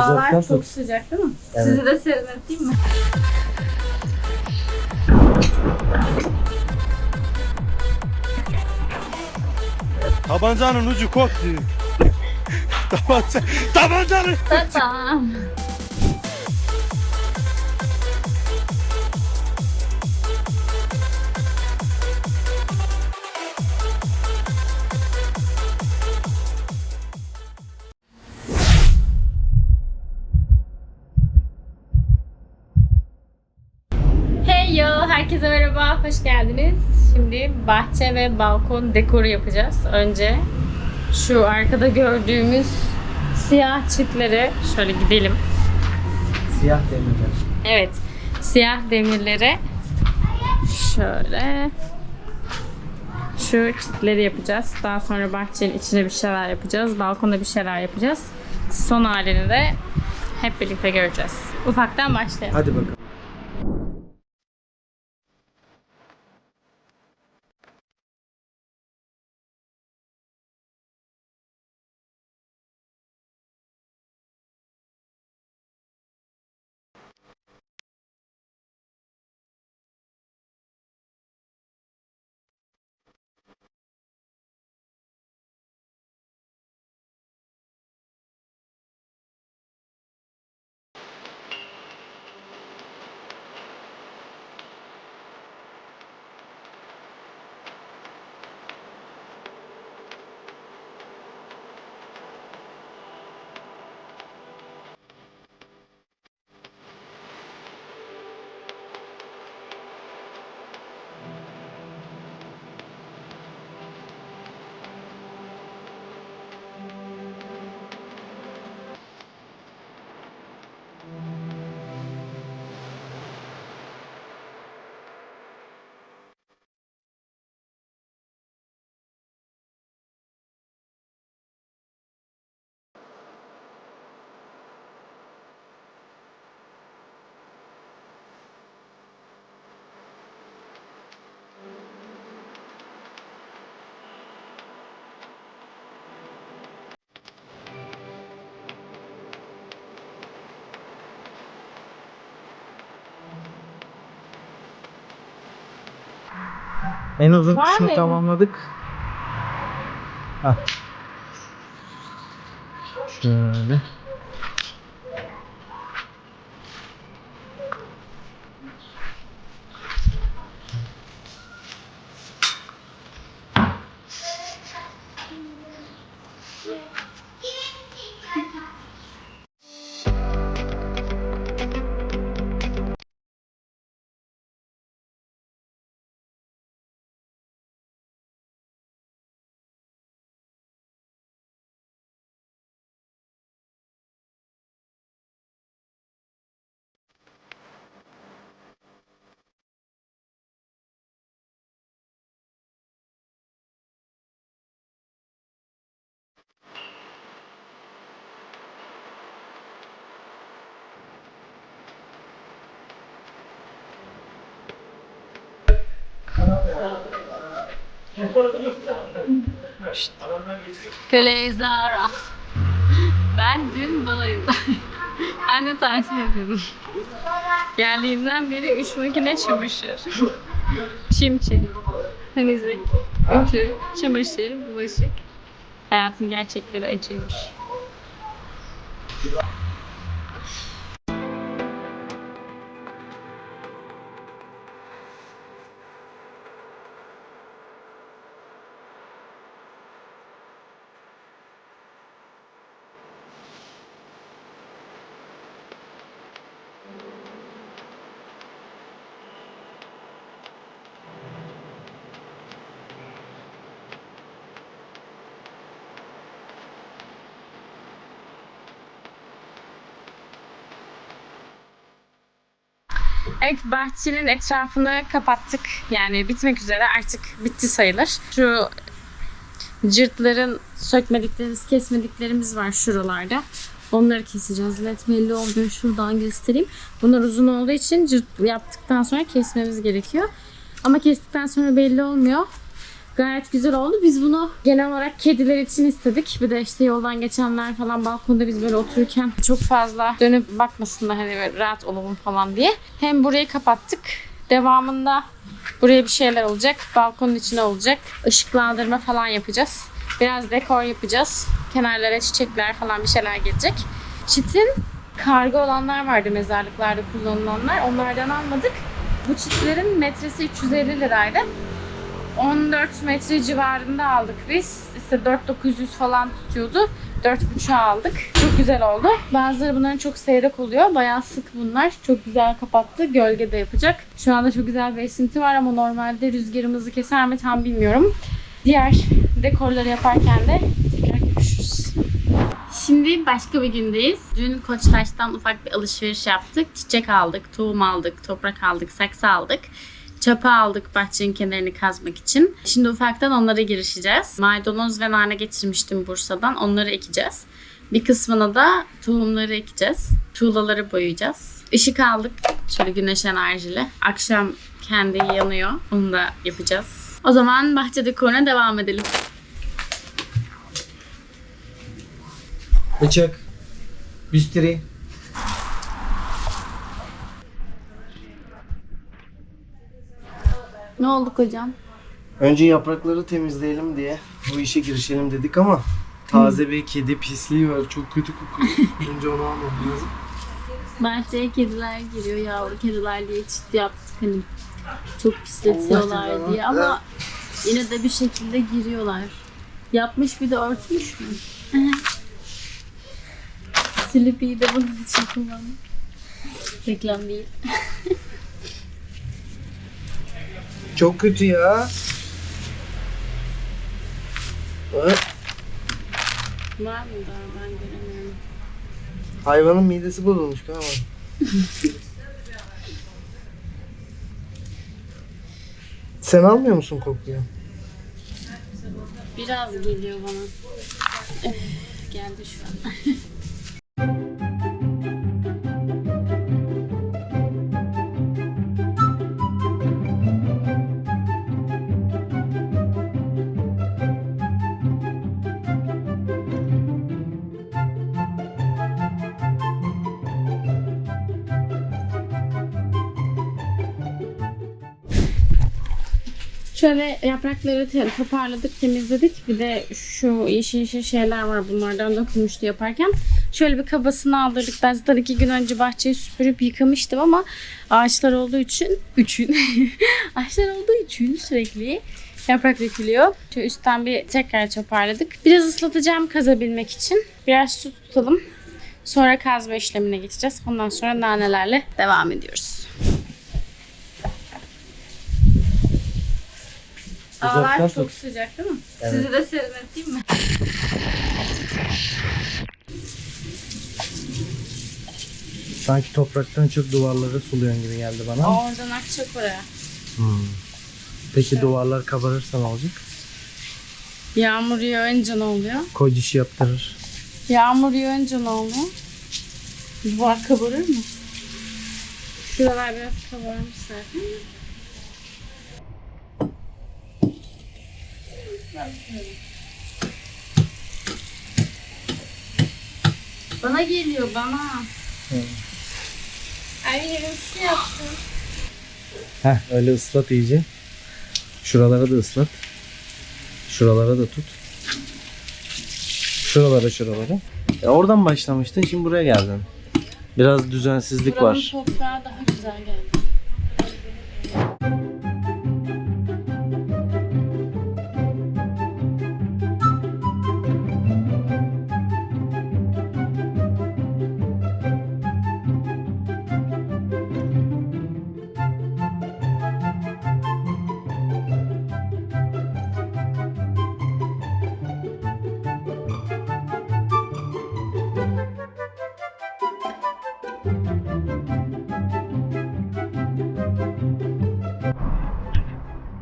Uzaktan çok tut. sıcak değil mi? Evet. Sizi de serinleteyim mi? Tabancanın ucu koptu. Tabanca, tabancanın. Tamam. Hoş geldiniz. Şimdi bahçe ve balkon dekoru yapacağız. Önce şu arkada gördüğümüz siyah çitleri şöyle gidelim. Siyah demirler. Evet, siyah demirleri şöyle şu çitleri yapacağız. Daha sonra bahçenin içine bir şeyler yapacağız. Balkonda bir şeyler yapacağız. Son halini de hep birlikte göreceğiz. Ufaktan başlayalım. Hadi bakalım. En uzun Var kısmı mı? tamamladık. Hah. Şöyle. Köle Zara. Ben dün balayında. ben de takip yapıyordum. Geldiğimden beri üç makine çamaşır. Çimçi, temizlik, ütü, çamaşır, bulaşık. Hayatın gerçekleri acıymış. Evet bahçenin etrafını kapattık. Yani bitmek üzere artık bitti sayılır. Şu cırtların sökmediklerimiz, kesmediklerimiz var şuralarda. Onları keseceğiz. Net belli olmuyor. Şuradan göstereyim. Bunlar uzun olduğu için cırt yaptıktan sonra kesmemiz gerekiyor. Ama kestikten sonra belli olmuyor. Gayet güzel oldu. Biz bunu genel olarak kediler için istedik. Bir de işte yoldan geçenler falan balkonda biz böyle otururken çok fazla dönüp bakmasınlar hani rahat olalım falan diye. Hem burayı kapattık. Devamında buraya bir şeyler olacak. Balkonun içine olacak. Işıklandırma falan yapacağız. Biraz dekor yapacağız. Kenarlara çiçekler falan bir şeyler gelecek. Çitin kargo olanlar vardı mezarlıklarda kullanılanlar. Onlardan almadık. Bu çitlerin metresi 350 liraydı. 14 metre civarında aldık biz. İşte 4900 falan tutuyordu. 4.5'a aldık. Çok güzel oldu. Bazıları bunların çok seyrek oluyor. Bayağı sık bunlar. Çok güzel kapattı. Gölgede yapacak. Şu anda çok güzel bir esinti var ama normalde rüzgarımızı keser mi tam bilmiyorum. Diğer dekorları yaparken de tekrar görüşürüz. Şimdi başka bir gündeyiz. Dün Koçtaş'tan ufak bir alışveriş yaptık. Çiçek aldık, tohum aldık, toprak aldık, saksı aldık. Çöpe aldık bahçenin kenarını kazmak için. Şimdi ufaktan onlara girişeceğiz. Maydanoz ve nane getirmiştim Bursa'dan. Onları ekeceğiz. Bir kısmına da tohumları ekeceğiz. Tuğlaları boyayacağız. Işık aldık. Şöyle güneş enerjili. Akşam kendi yanıyor. Onu da yapacağız. O zaman bahçe dekoruna devam edelim. Bıçak. Büstiri. Ne olduk hocam? Önce yaprakları temizleyelim diye bu işe girişelim dedik ama taze bir kedi pisliği var. Çok kötü kokuyor. Önce onu almam lazım. Bahçeye kediler giriyor yavru kediler diye çit yaptık hani çok pisletiyorlar diye ama yine de bir şekilde giriyorlar. Yapmış bir de örtmüş mü? Slippy'yi de bunun için kullandım. Reklam değil. Çok kötü ya. Evet. Var mı daha ben göremiyorum. Hayvanın midesi bozulmuş galiba. Sen almıyor musun kokuyu? Biraz geliyor bana. Geldi şu an. Şöyle yaprakları toparladık, temizledik. Bir de şu yeşil yeşil şeyler var bunlardan dokunmuştu yaparken. Şöyle bir kabasını aldırdık. Ben zaten iki gün önce bahçeyi süpürüp yıkamıştım ama ağaçlar olduğu için, üçün, ağaçlar olduğu için sürekli yaprak dökülüyor. Şöyle üstten bir tekrar toparladık. Biraz ıslatacağım kazabilmek için. Biraz su tutalım. Sonra kazma işlemine geçeceğiz. Ondan sonra nanelerle devam ediyoruz. Havalar çok tut. sıcak değil mi? Evet. Sizi de serinleteyim mi? Sanki topraktan çok duvarları suluyorsun gibi geldi bana. Oradan akacak oraya. Hmm. Peki duvarlar kabarırsa ne olacak? Yağmur yağınca ne oluyor? Koy dişi yaptırır. Yağmur yağınca ne oluyor? Duvar kabarır mı? Şuralar biraz kabarmış zaten. Bana geliyor bana. Ay yerim su yaptım. Heh öyle ıslat iyice. Şuralara da ıslat. Şuralara da tut. Şuralara şuralara. E oradan başlamıştın şimdi buraya geldin. Biraz düzensizlik Buranın var. toprağı daha güzel geldi.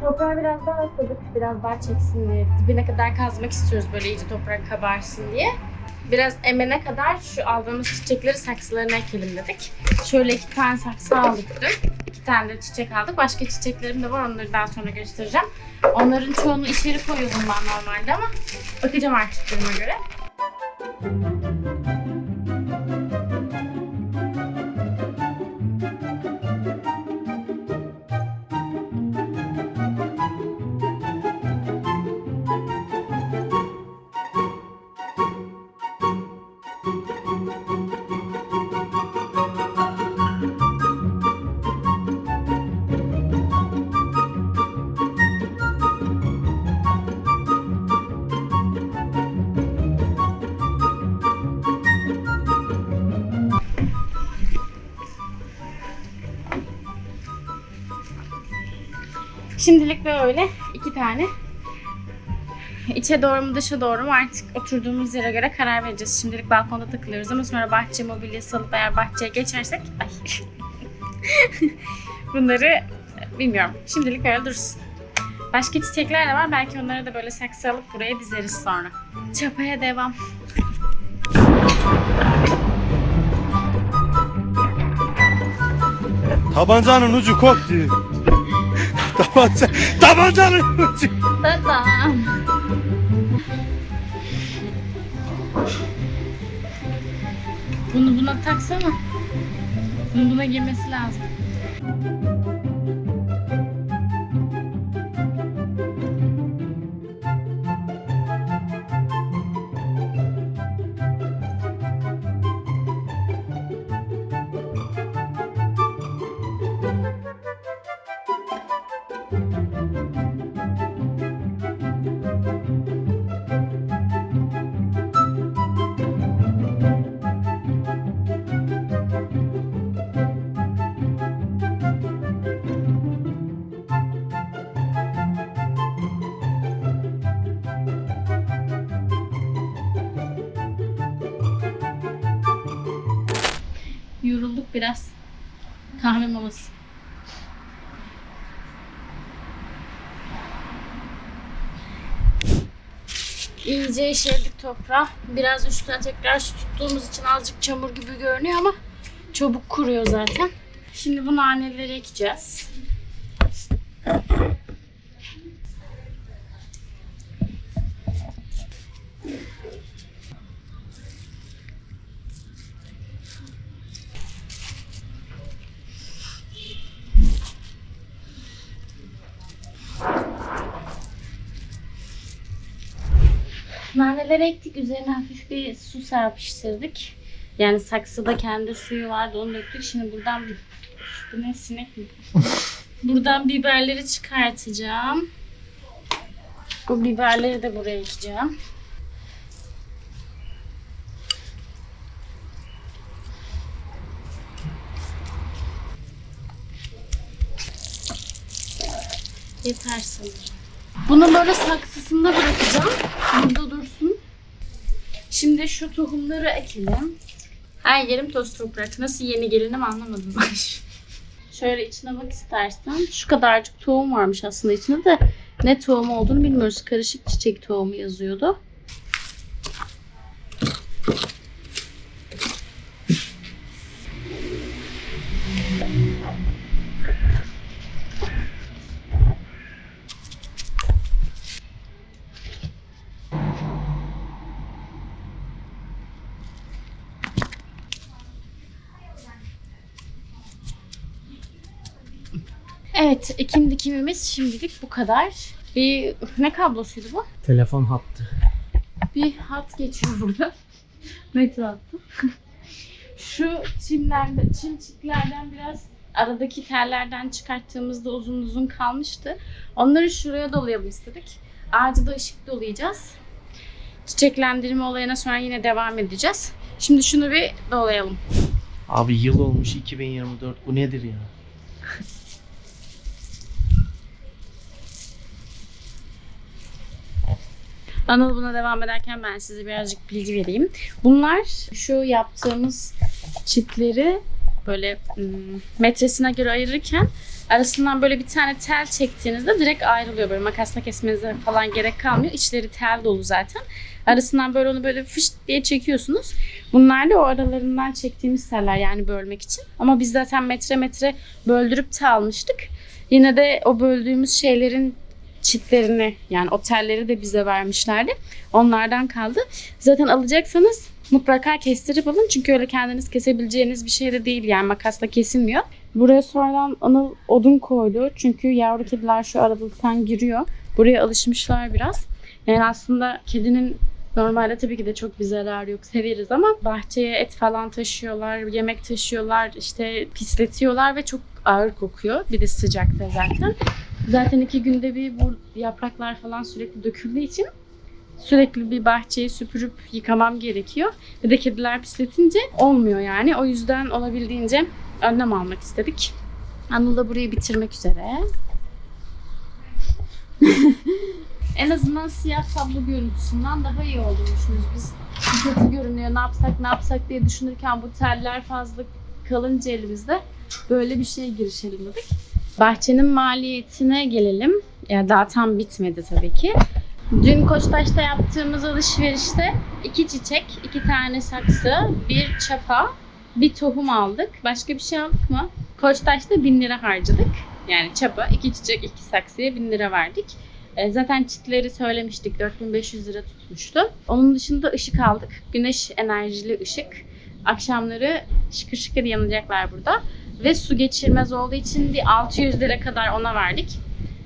Toprağı biraz daha ısladık. Biraz daha çeksin diye. Dibine kadar kazmak istiyoruz böyle iyice toprak kabarsın diye. Biraz emene kadar şu aldığımız çiçekleri saksılarına ekelim dedik. Şöyle iki tane saksı aldık dün. İki tane de çiçek aldık. Başka çiçeklerim de var. Onları daha sonra göstereceğim. Onların çoğunu içeri koyuyordum ben normalde ama bakacağım artık duruma göre. Şimdilik böyle iki tane. İçe doğru mu dışa doğru mu artık oturduğumuz yere göre karar vereceğiz. Şimdilik balkonda takılıyoruz ama sonra bahçe mobilyası alıp eğer bahçeye geçersek ay. bunları bilmiyorum. Şimdilik öyle dursun. Başka çiçekler de var. Belki onları da böyle saksı alıp buraya dizeriz sonra. Çapaya devam. Tabancanın ucu koptu. Tabanca, tabancanın ucu. Tamam. Bunu buna taksana. Bunu buna girmesi lazım. İyice işledik toprağa. Biraz üstüne tekrar su tuttuğumuz için azıcık çamur gibi görünüyor ama çabuk kuruyor zaten. Şimdi bu naneleri ekeceğiz. Naneleri ektik. Üzerine hafif bir su serpiştirdik. Yani saksıda kendi suyu vardı. Onu döktük. Şimdi buradan bu ne sinek mi? buradan biberleri çıkartacağım. Bu biberleri de buraya ekeceğim. Yeter sanırım. Bunu böyle saksısında bırakacağım. Burada. Şimdi şu tohumları ekelim. Her yerim toz toprak. Nasıl yeni gelinim anlamadım ben. Şöyle içine bak istersen. Şu kadarcık tohum varmış aslında içinde de ne tohum olduğunu bilmiyoruz. Karışık çiçek tohumu yazıyordu. Evet, ekim dikimimiz şimdilik bu kadar. Bir ne kablosuydu bu? Telefon hattı. Bir hat geçiyor burada. Metro hattı. Şu çimlerde, çim çitlerden biraz aradaki tellerden çıkarttığımızda uzun uzun kalmıştı. Onları şuraya dolayalım istedik. Ağacı da ışık dolayacağız. Çiçeklendirme olayına sonra yine devam edeceğiz. Şimdi şunu bir dolayalım. Abi yıl olmuş 2024. Bu nedir ya? Anıl buna devam ederken ben size birazcık bilgi vereyim. Bunlar şu yaptığımız çitleri böyle ım, metresine göre ayırırken Arasından böyle bir tane tel çektiğinizde direkt ayrılıyor. Böyle makasla kesmenize falan gerek kalmıyor. İçleri tel dolu zaten. Arasından böyle onu böyle fışt diye çekiyorsunuz. Bunlar da o aralarından çektiğimiz teller yani bölmek için. Ama biz zaten metre metre böldürüp de almıştık. Yine de o böldüğümüz şeylerin çitlerini yani o telleri de bize vermişlerdi. Onlardan kaldı. Zaten alacaksanız mutlaka kestirip alın. Çünkü öyle kendiniz kesebileceğiniz bir şey de değil. Yani makasla kesilmiyor. Buraya sonradan Anıl odun koydu. Çünkü yavru kediler şu aralıktan giriyor. Buraya alışmışlar biraz. Yani aslında kedinin normalde tabii ki de çok bir zararı yok. Severiz ama bahçeye et falan taşıyorlar, yemek taşıyorlar, işte pisletiyorlar ve çok ağır kokuyor. Bir de sıcakta zaten. Zaten iki günde bir bu yapraklar falan sürekli döküldüğü için sürekli bir bahçeyi süpürüp yıkamam gerekiyor. Ve de kediler pisletince olmuyor yani. O yüzden olabildiğince önlem almak istedik. Anıl da burayı bitirmek üzere. en azından siyah tablo görüntüsünden daha iyi olduğunu düşünüyoruz biz. Kötü görünüyor ne yapsak ne yapsak diye düşünürken bu teller fazla kalınca elimizde böyle bir şeye girişelim dedik. Bahçenin maliyetine gelelim. Ya daha tam bitmedi tabii ki. Dün Koçtaş'ta yaptığımız alışverişte iki çiçek, iki tane saksı, bir çapa, bir tohum aldık. Başka bir şey aldık mı? Koçtaş'ta 1000 lira harcadık. Yani çapa, iki çiçek, iki saksıya 1000 lira verdik. E, Zaten çitleri söylemiştik 4500 lira tutmuştu. Onun dışında ışık aldık. Güneş enerjili ışık. Akşamları şıkır şıkır yanacaklar burada. Ve su geçirmez olduğu için bir 600 lira kadar ona verdik.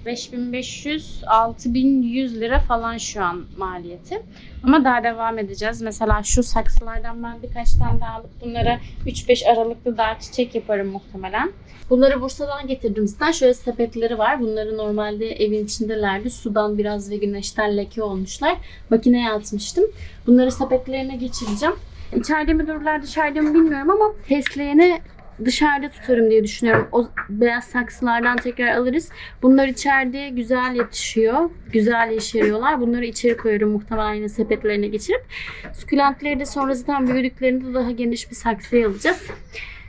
5500-6100 lira falan şu an maliyeti. Ama daha devam edeceğiz. Mesela şu saksılardan ben birkaç tane daha alıp bunlara 3-5 aralıklı daha çiçek yaparım muhtemelen. Bunları Bursa'dan getirdim zaten. Şöyle sepetleri var. Bunları normalde evin içindelerdi. Sudan biraz ve güneşten leke olmuşlar. Makineye atmıştım. Bunları sepetlerine geçireceğim. İçeride mi dururlar dışarıda mı bilmiyorum ama fesleğeni dışarıda tutarım diye düşünüyorum. O beyaz saksılardan tekrar alırız. Bunlar içeride güzel yetişiyor. Güzel yeşeriyorlar. Bunları içeri koyarım muhtemelen yine sepetlerine geçirip. Sukulentleri de sonra büyüdüklerinde daha geniş bir saksıya alacağız.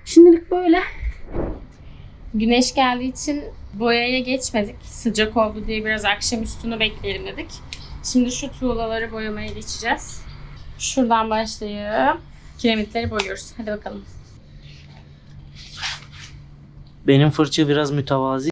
Şimdilik böyle. Güneş geldiği için boyaya geçmedik. Sıcak oldu diye biraz akşam üstünü bekleyelim dedik. Şimdi şu tuğlaları boyamaya geçeceğiz. Şuradan başlayıp kiremitleri boyuyoruz. Hadi bakalım. Benim fırça biraz mütevazi.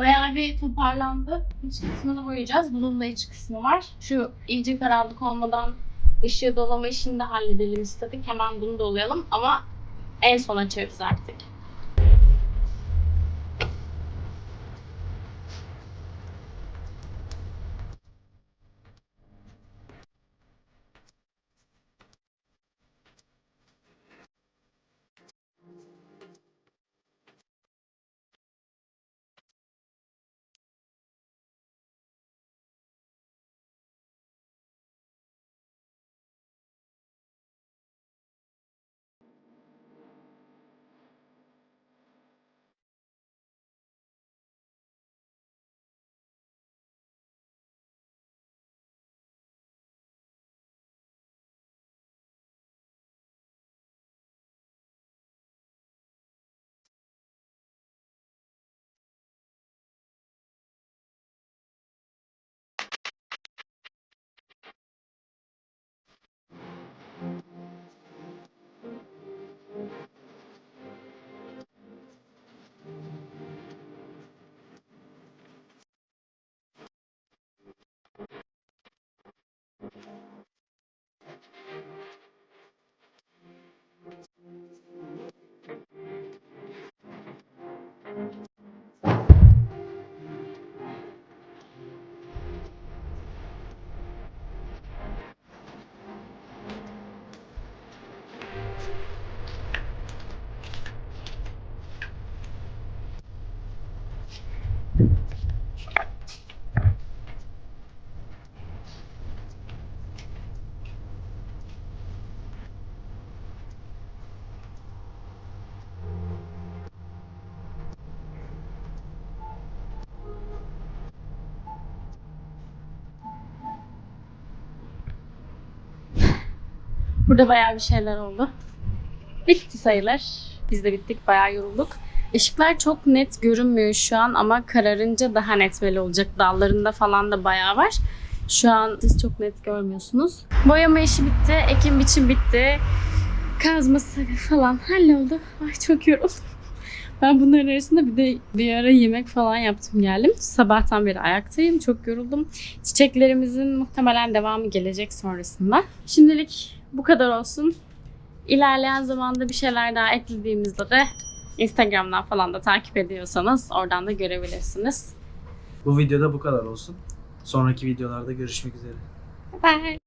Bayağı bir toparlandı. İç kısmını boyayacağız. Bunun da iç kısmı var. Şu iyice karanlık olmadan ışığı dolama işini de halledelim istedik. Hemen bunu dolayalım ama en son açarız artık. Burada bayağı bir şeyler oldu. Bitti sayılır. Biz de bittik, bayağı yorulduk. Işıklar çok net görünmüyor şu an ama kararınca daha net belli olacak. Dallarında falan da bayağı var. Şu an siz çok net görmüyorsunuz. Boyama işi bitti, ekim biçim bitti. Kazması falan halloldu. Ay çok yoruldum. Ben bunların arasında bir de bir ara yemek falan yaptım geldim. Sabahtan beri ayaktayım. Çok yoruldum. Çiçeklerimizin muhtemelen devamı gelecek sonrasında. Şimdilik bu kadar olsun. İlerleyen zamanda bir şeyler daha eklediğimizde de Instagram'dan falan da takip ediyorsanız oradan da görebilirsiniz. Bu videoda bu kadar olsun. Sonraki videolarda görüşmek üzere. Bye.